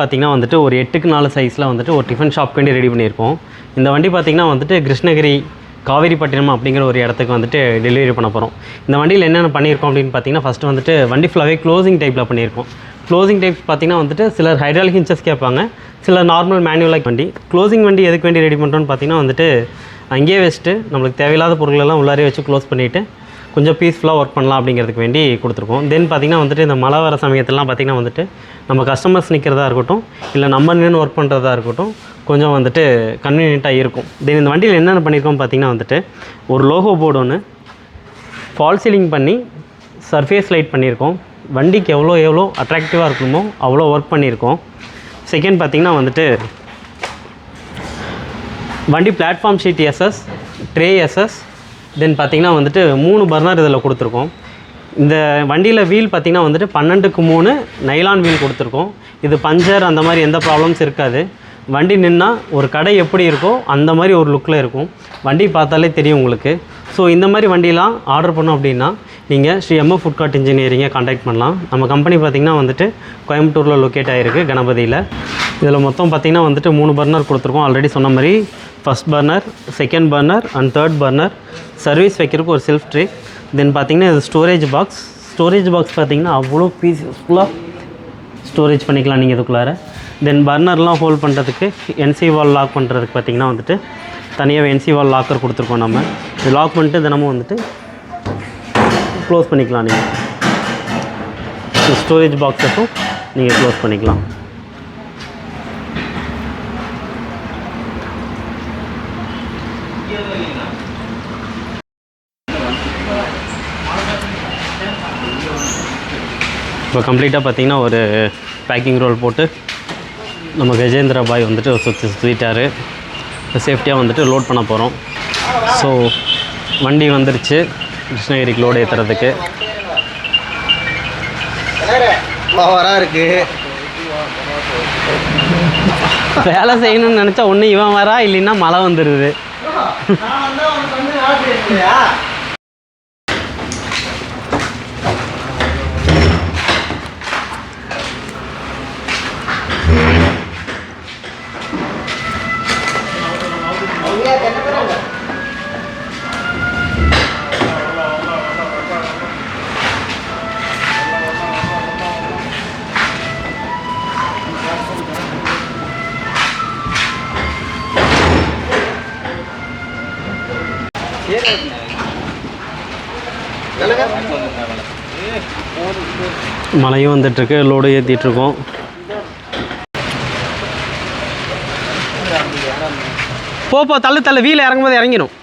பார்த்தீங்கன்னா வந்துட்டு ஒரு எட்டுக்கு நாலு சைஸில் வந்துட்டு ஒரு டிஃபன் ஷாப் வேண்டி ரெடி பண்ணியிருக்கோம். இந்த வண்டி பார்த்தீங்கன்னா வந்துட்டு கிருஷ்ணகிரி காவேரிப்பட்டினம் அப்படிங்கிற ஒரு இடத்துக்கு வந்துட்டு டெலிவரி பண்ண போகிறோம் இந்த வண்டியில் என்னென்ன பண்ணியிருக்கோம் அப்படின்னு பார்த்தீங்கன்னா ஃபஸ்ட்டு வந்துட்டு வண்டி ஃபுல்லாகவே க்ளோசிங் டைப்பில் பண்ணியிருக்கோம். க்ளோசிங் டைப்ஸ் பார்த்தீங்கன்னா வந்துட்டு சிலர் ஹைட்ராலிக் இன்ச்சஸ் கேட்பாங்க சிலர் நார்மல் மேனுவலாக வண்டி க்ளோசிங் வண்டி எதுக்கு வேண்டி ரெடி பண்ணுறோன்னு பார்த்திங்கன்னா வந்துட்டு அங்கேயே வச்சுட்டு நம்மளுக்கு தேவையில்லாத பொருளெல்லாம் உள்ளாரே வச்சு க்ளோஸ் பண்ணிவிட்டு கொஞ்சம் பீஸ்ஃபுல்லாக ஒர்க் பண்ணலாம் அப்படிங்கிறதுக்கு வேண்டி கொடுத்துருக்கோம். தென் பார்த்திங்கன்னா வந்துட்டு இந்த மழை வர சமயத்துலலாம் பார்த்திங்கன்னா வந்துட்டு நம்ம கஸ்டமர்ஸ் நிற்கிறதா இருக்கட்டும் இல்லை நம்ம நின்று ஒர்க் பண்ணுறதா இருக்கட்டும் கொஞ்சம் வந்துட்டு கன்வீனியண்ட்டாக இருக்கும். தென் இந்த வண்டியில் என்னென்ன பண்ணியிருக்கோம் பார்த்திங்கன்னா வந்துட்டு ஒரு லோகோ போர்டு ஒன்று ஃபால் சீலிங் பண்ணி சர்ஃபேஸ் லைட் பண்ணியிருக்கோம் வண்டிக்கு எவ்வளோ எவ்வளோ அட்ராக்டிவாக இருக்கணுமோ அவ்வளோ ஒர்க் பண்ணியிருக்கோம் செகண்ட் பார்த்திங்கன்னா வந்துட்டு வண்டி platform sheet SS tray SS then பார்த்தீங்கன்னா வந்துட்டு மூணு பர்னர் இதில் கொடுத்துருக்கோம். இந்த வண்டியில் வீல் பார்த்திங்கன்னா வந்துட்டு பன்னெண்டுக்கு மூணு நைலான் வீல் கொடுத்துருக்கோம். இது பஞ்சர் அந்த மாதிரி எந்த ப்ராப்ளம்ஸ் இருக்காது. வண்டி நின்னால் ஒரு கடை எப்படி இருக்கோ அந்த மாதிரி ஒரு லுக்கில் இருக்கும். வண்டி பார்த்தாலே தெரியும் உங்களுக்கு. ஸோ இந்த மாதிரி வண்டிலாம் ஆர்டர் பண்ணோம் அப்படின்னா நீங்கள் ஸ்ரீ எம்எஃப் ஃபுட் கார்ட் இன்ஜினியரிங்கை காண்டாக்ட் பண்ணலாம். நம்ம கம்பெனி பார்த்திங்கன்னா வந்துட்டு கோயம்புத்தூரில் லொக்கேட் ஆகிருக்கு கணபதியில். இதில் மொத்தம் பார்த்திங்கன்னா வந்துட்டு மூணு பர்னர் கொடுத்துருக்கோம். ஆல்ரெடி சொன்ன மாதிரி first burner second burner and third burner service வைக்கிறதுக்கு ஒரு செல்ஃப் ட்ரே தென் பார்த்திங்கன்னா இது ஸ்டோரேஜ் பாக்ஸ் ஸ்டோரேஜ் பாக்ஸ் பார்த்திங்கன்னா அவ்வளோ பீஸ்ஃபுல்லாக ஸ்டோரேஜ் பண்ணிக்கலாம் நீங்கள் இதுக்குள்ளார. தென் பர்னர்லாம் ஹோல்ட் பண்ணுறதுக்கு என்சி வால் லாக் பண்ணுறதுக்கு பார்த்திங்கன்னா வந்துட்டு தனியாக என்சி வால் லாக்கர் கொடுத்துருக்கோம் நம்ம. இது லாக் பண்ணிட்டு தினமும் வந்துட்டு க்ளோஸ் பண்ணிக்கலாம் நீங்கள் ஸ்டோரேஜ் பாக்ஸஸும் நீங்கள் க்ளோஸ் பண்ணிக்கலாம். இப்போ கம்ப்ளீட்டாக பார்த்தீங்கன்னா ஒரு பேக்கிங் ரோல் போட்டு நம்ம கஜேந்திர பாய் வந்துட்டு சுற்றி சுற்றிட்டாரு சேஃப்டியாக வந்துட்டு லோட் பண்ண போகிறோம் ஸோ வண்டி வந்துருச்சு. கிருஷ்ணகிரிக்கு லோடு ஏற்றுறதுக்கு பவராக இருக்கு. வேலை செய்யணும்னு நினச்சா ஒன்று இவன் வரா இல்லைன்னா மழை வந்துடுது Yeah, that's what I'm மழையும் வந்துட்டுருக்கு லோடு ஏற்றிட்டுருக்கோம் போ தள்ளு தள்ளு. வீல் இறங்கும்போது இறங்கிடும்